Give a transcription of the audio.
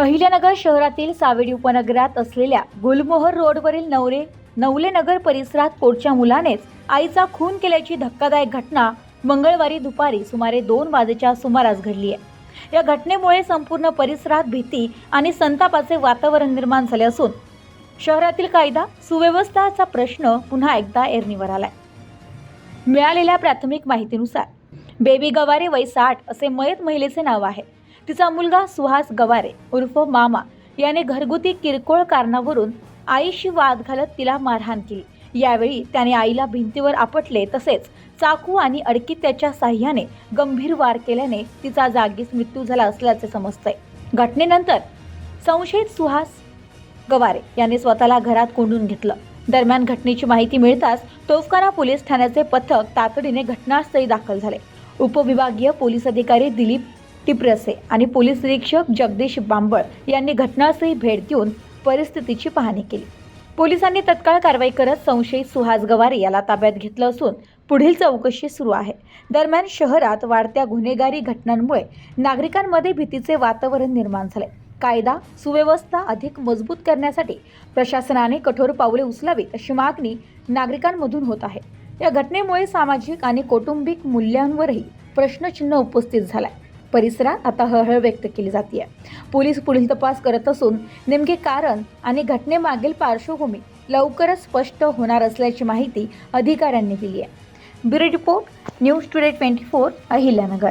अहिल्यानगर शहरातील सावेडी उपनगरात असलेल्या गुलमोहर रोडवरील नवरे नवलेनगर परिसरात पोटच्या मुलानेच आईचा खून केल्याची धक्कादायक घटना मंगळवारी दुपारी सुमारे दोन वाजेच्या सुमारास घडली आहे. या घटनेमुळे संपूर्ण परिसरात भीती आणि संतापाचे वातावरण निर्माण झाले असून शहरातील कायदा सुव्यवस्थाचा प्रश्न पुन्हा एकदा एरणीवर आलाय. मिळालेल्या प्राथमिक माहितीनुसार बेबी गवारे वय साठ असे मयत महिलेचे नाव आहे. तिचा मुलगा सुहास गवारे उर्फ मामा याने घरगुती किरकोळ कारणावरून आईशी वाद घालत तिला मारहाण केली. यावेळी त्याने आईला भिंतीवर आपटले तसेच चाकू आणि अडकित्याच्या साह्याने गंभीर वार केल्याने तिचा जागीच मृत्यू झाला असल्याचे समजतंय. घटनेनंतर संशयित सुहास गवारे याने स्वतःला घरात कोंडून घेतलं. दरम्यान घटनेची माहिती मिळताच तोफखाना पोलीस ठाण्याचे पथक तातडीने घटनास्थळी दाखल झाले. उपविभागीय पोलीस अधिकारी दिलीप टिपरसे आणि पोलीस निरीक्षक जगदीश बांबळ यांनी घटनास्थळी भेट देऊन परिस्थितीची पाहणी केली. पोलिसांनी तत्काळ कारवाई करत संशयित सुहास गवारे याला ताब्यात घेतलं असून पुढील चौकशी सुरू आहे. दरम्यान शहरात वाढत्या गुन्हेगारी घटनांमुळे नागरिकांमध्ये भीतीचे वातावरण निर्माण झाले. कायदा सुव्यवस्था अधिक मजबूत करण्यासाठी प्रशासनाने कठोर पावले उचलावीत अशी मागणी नागरिकांमधून होत आहे. या घटनेमुळे सामाजिक आणि कौटुंबिक मूल्यांवरही प्रश्नचिन्ह उपस्थित झालाय. परिसरात आता हळहळ व्यक्त केली जाते पोलीस पुढील तपास करत असून नेमके कारण आणि घटनेमागील पार्श्वभूमी लवकरच स्पष्ट होणार असल्याची माहिती अधिकाऱ्यांनी दिली आहे bureau report news today twenty four Ahilyanagar.